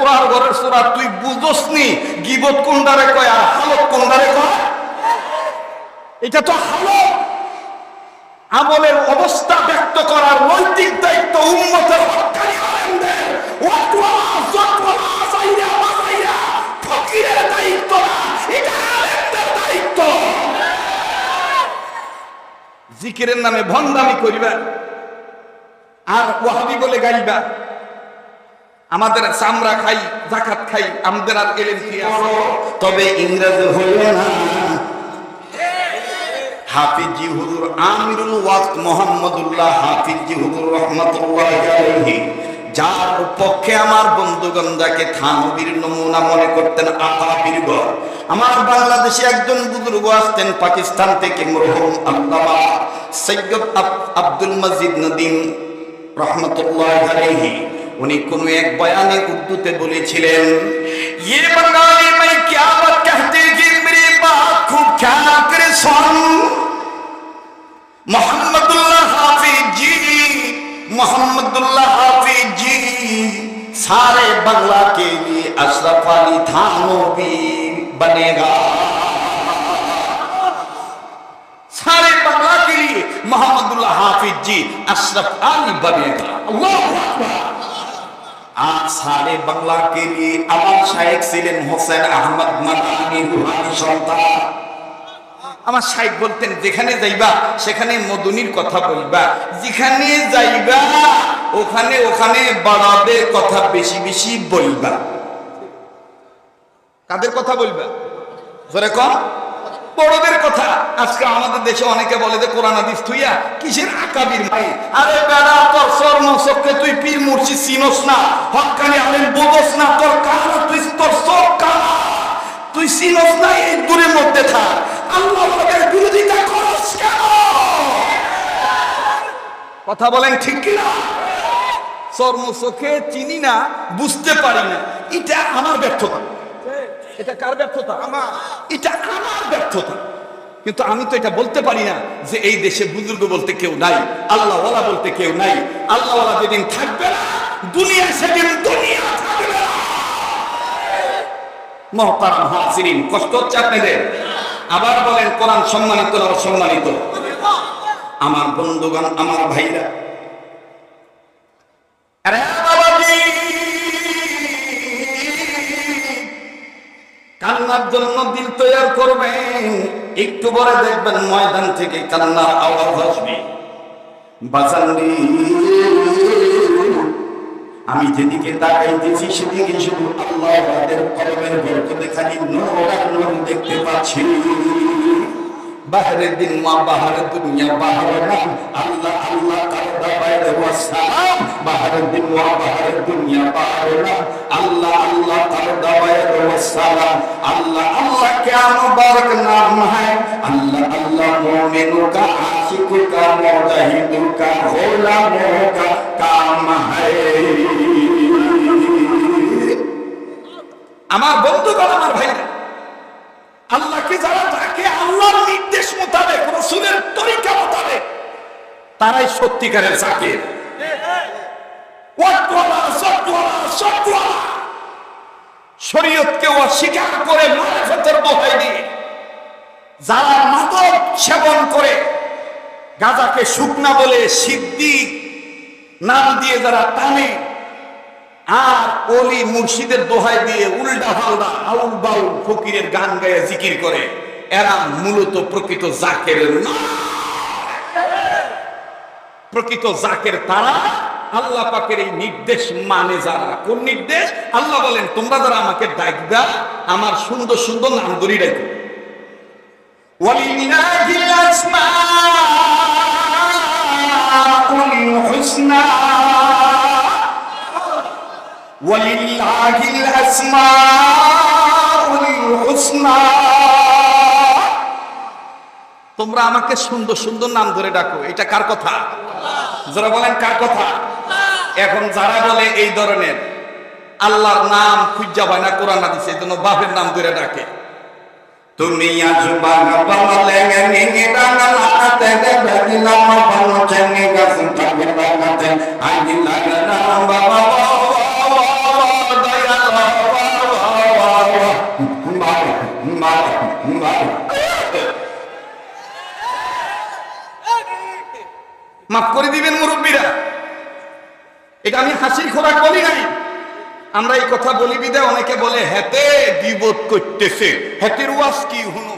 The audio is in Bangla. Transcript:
সোরার ঘরের সোরা তুই বুঝোস নি গিবত কোনদারে কয় আর হালত কোনদারে কয়? এটা তো হালত। আমলের অবস্থা ব্যক্ত করার নৈতিক দায়িত্ব উন্মতের জিকিরের নামে করিবা। আর ওয়াহাবি বলে গাইবা। আমাদের চামড়া খাই, জাকাত খাই, আমাদের আর এলেন তবে ইংরেজি হইল না। হাফিজি হুজুর আমিরুল ওয়াক্ত মোহাম্মদুল্লাহ হাফিজি হুজুর রহমতুল্লাহ যার পক্ষে আমার বন্ধুগণ যাকে থানবীর নমুনা মনে করতেন আহাবির ঘর আমার বাংলাদেশে একজন বুজুর্গ আসতেন পাকিস্তান থেকে মরহুম আল্লামা সৈয়দ আব্দুল মজিদ নদীম রহমতুল্লাহ আলাইহি। উনি কোন এক বয়ানে উর্দুতে বলেছিলেন ये बंगाली में क्या बात कहते कि मेरी बात खूब ख्याल करे सुन मोहम्मदुल्लाह हाफिज जी मोहम्मदुल्लाह हाफिज जी सारे बंगला के लिए अशरफ अली थानोवी बनेगा सारे बंगला के लिए मोहम्मदुल्लाह हाफिज जी अशरफ अली बनेगा अल्लाह আর সারে বাংলাকে নিয়ে আমার শায়েক ছিলেন হোসেন আহমদ মাদানি রুহানি সন্তান। আমার শাইক বলতেন, যেখানে যাইবা, সেখানে মদুনির কথা বলবা। যেখানে যাইবা, ওখানে ওখানে বাড়াদের কথা বেশি বেশি বলবা। কাদের কথা বলবা? জোরে কম বড়দের কথা। আজকে আমাদের দেশে অনেকে বলে যে কোরআন হাদিস থুইয়া কিসের আকাবির মাই আরে বেড়া, তোর স্বর্ণ চোখে তুই পীর মুর্শি চিনস না হক্কানি আলেন বোঝস না, তোর কানা তুই তোর কানা তুই না, এই দূরের মধ্যে থাক। আল্লাহ ওদের বিরোধিতা করস কেন? কথা বলেন ঠিক কিনা? চর্ম চোখে চিনি না, বুঝতে পারি না। এটা আমার ব্যর্থতা। এটা কার ব্যর্থতা? আমার। এটা আমার ব্যর্থতা। কিন্তু আমি তো এটা বলতে পারি না যে এই দেশে বুজুর্গ বলতে কেউ নাই, আল্লাহওয়ালা বলতে কেউ নাই। আল্লাহওয়ালা যেদিন থাকবে না, দুনিয়া সেদিন কষ্ট হচ্ছে আপনাদের? আবার বলেন, কোরআন সম্মানিত আমার বন্ধুগণ, আমার ভাইরা। কান্নার জন্য দিল তৈরি করবেন। একটু পরে দেখবেন ময়দান থেকে কান্নার আওয়াজ আসবে। বাজানরি আমি যেদিকে তাকাইতেছি সেদিকে শুধু আল্লাহ দেখতে পাচ্ছি। বাহারের দিন মা বাহারের দুনিয়া বাহার নাম আল্লাহ আল্লাহ তাআলা বাইরে ওয়াসালাম বাহারের দিন মা বাহারের দুনিয়া বাহার নাম আল্লাহ আল্লাহ তাআলা বাইরে ওয়াসালাম আল্লাহ আল্লাহ क्या मुबारक नाम है अल्लाह अल्लाह मोमिनों का आशिकों का मुजाहिदों का गुलामों का काम है আমার বন্ধুগণ আমার ভাইরা আল্লাহকে যারা তাকে আল্লাহর নির্দেশ মোতাবেক রসুলের তরিকা মোতাবেক তারাই সত্যিকারের জাকির। শরীয়তকে অস্বীকার করে মারেফতের বহাই দিয়ে যারা মাদক সেবন করে, গাজাকে শুকনা বলে সিদ্দিক নাম দিয়ে যারা টানে, আর অলি মুর্শিদের দোহাই দিয়ে উল্টা ফাল্টা আউল বাউল ফকিরের গান গায়ে জিকির করে এরা মূলত প্রকৃত জাকের নয়। প্রকৃত জাকের তারা আল্লাহ পাকের এই নির্দেশ মানে যারা কোন নির্দেশ আল্লাহ বলেন তোমরা যারা আমাকে ডাকবা আমার সুন্দর সুন্দর নাম ধরি ডাকো ولله الأسماء الحسنى ولله الأسماء তোমরা আমাকে সুন্দর সুন্দর নাম ধরে ডাকো। এটা কার কথা? যারা বলেন কার কথা? এখন যারা বলে এই ধরনের, আল্লাহর নাম খুঁজা হয় না, কোরআন দিছে এই বাপের নাম ধরে ডাকে। তুমি মাফ করে দিবেন মুরব্বীরা। এটা আমি হাসির খোরাক বলি নাই। আমরা এই কথা বলি বিদে অনেকে বলে হেতে বিবোধ করতেছে। হেতের ওয়াজ কি? হুনুম